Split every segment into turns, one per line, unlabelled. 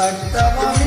থাকতাম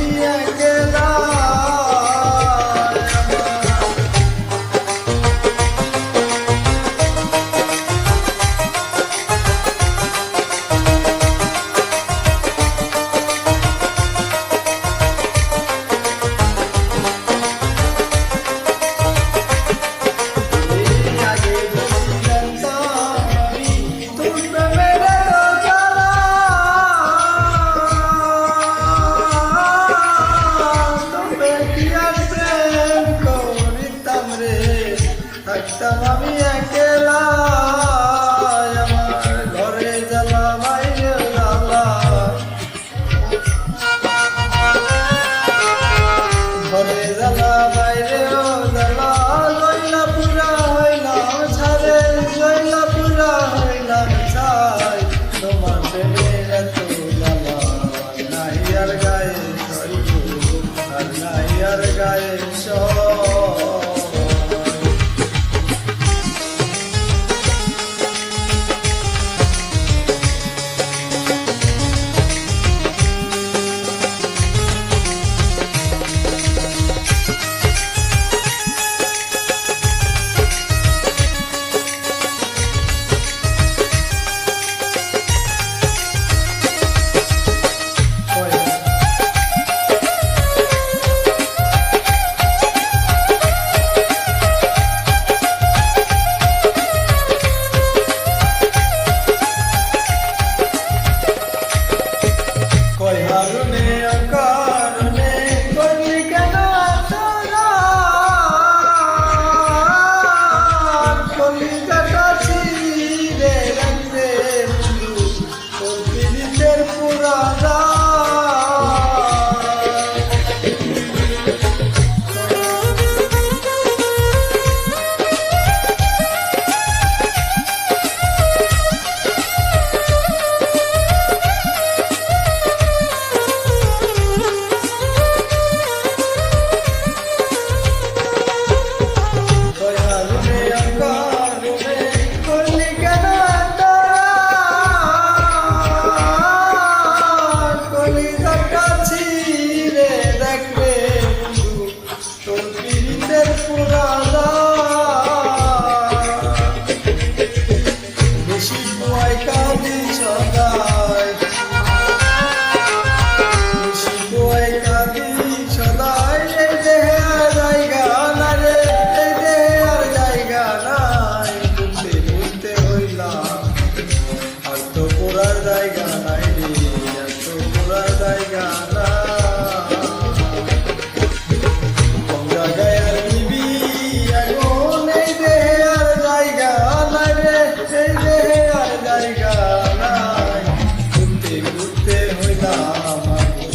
আর প্রেম করিতাম রে থাকতাম আমি একেলা। তোর আমাকে